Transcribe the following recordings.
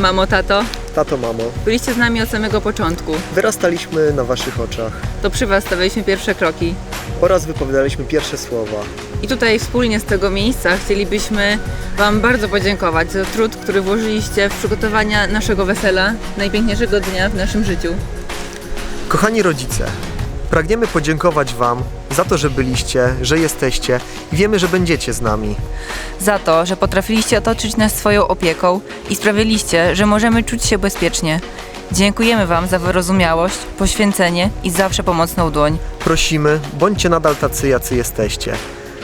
Mamo, tato, Tato, mamo, byliście z nami od samego początku. wyrastaliśmy na waszych oczach To przy Was stawialiśmy pierwsze kroki. oraz wypowiadaliśmy pierwsze słowa. I tutaj wspólnie z tego miejsca chcielibyśmy Wam bardzo podziękować za trud, który włożyliście w przygotowania naszego wesela, najpiękniejszego dnia w naszym życiu. Kochani rodzice, pragniemy podziękować wam za to, że byliście, że jesteście i wiemy, że będziecie z nami. Za to, że potrafiliście otoczyć nas swoją opieką i sprawiliście, że możemy czuć się bezpiecznie. Dziękujemy Wam za wyrozumiałość, poświęcenie i zawsze pomocną dłoń. Prosimy, bądźcie nadal tacy, jacy jesteście.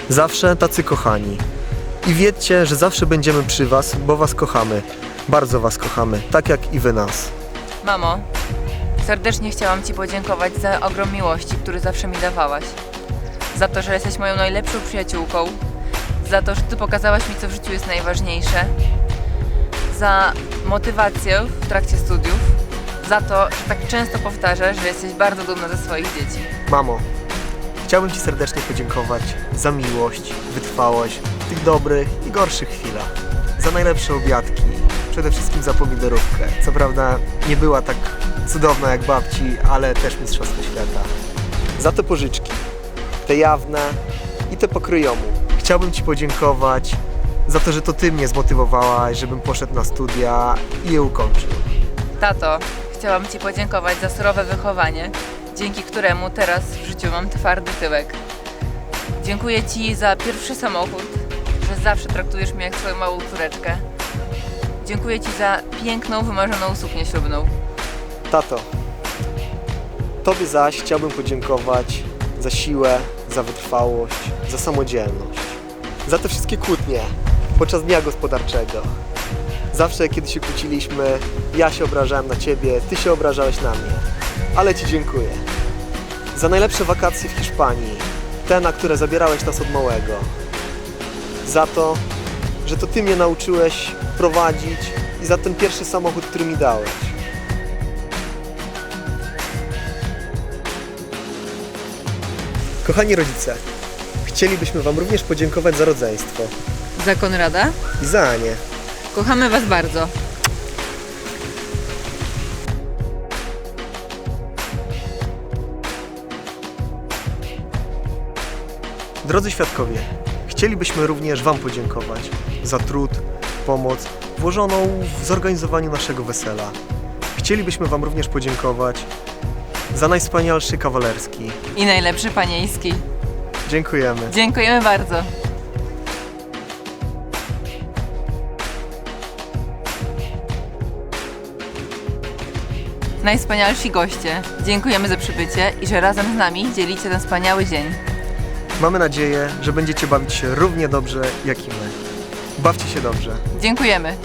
Zawsze tacy kochani. I wiedzcie, że zawsze będziemy przy was, bo was kochamy. Bardzo was kochamy, tak jak i wy nas. Mamo, serdecznie chciałam Ci podziękować za ogrom miłości, który zawsze mi dawałaś. Za to, że jesteś moją najlepszą przyjaciółką. Za to, że Ty pokazałaś mi, co w życiu jest najważniejsze. Za motywację w trakcie studiów. Za to, że tak często powtarzasz, że jesteś bardzo dumna ze swoich dzieci. Mamo, chciałbym Ci serdecznie podziękować za miłość, wytrwałość w tych dobrych i gorszych chwilach. Za najlepsze obiadki, przede wszystkim za pomidorówkę. Co prawda nie była tak cudowna jak babci, ale też mistrzostwo świata. Za te pożyczki, te jawne i te pokryjomu. Chciałbym Ci podziękować za to, że to Ty mnie zmotywowałaś, żebym poszedł na studia i je ukończył. Tato, chciałam Ci podziękować za surowe wychowanie, dzięki któremu teraz w życiu mam twardy tyłek. Dziękuję Ci za pierwszy samochód, że zawsze traktujesz mnie jak swoją małą córeczkę. Dziękuję Ci za piękną, wymarzoną suknię ślubną. Tato, Tobie zaś chciałbym podziękować za siłę, za wytrwałość, za samodzielność, za te wszystkie kłótnie podczas dnia gospodarczego. Zawsze, kiedy się kłóciliśmy, ja się obrażałem na Ciebie, Ty się obrażałeś na mnie. Ale Ci dziękuję. Za najlepsze wakacje w Hiszpanii, te, na które zabierałeś nas od małego. Za to, że to Ty mnie nauczyłeś prowadzić i za ten pierwszy samochód, który mi dałeś. Kochani rodzice, chcielibyśmy Wam również podziękować za rodzeństwo Za Konrada, i za Anię. kochamy Was bardzo. Drodzy świadkowie, chcielibyśmy również Wam podziękować za trud, pomoc włożoną w zorganizowaniu naszego wesela. Chcielibyśmy Wam również podziękować za najwspanialszy kawalerski. I najlepszy panieński. Dziękujemy. Dziękujemy bardzo. Najwspanialsi goście, dziękujemy za przybycie i że razem z nami dzielicie ten wspaniały dzień. Mamy nadzieję, że będziecie bawić się równie dobrze jak i my. Bawcie się dobrze. Dziękujemy.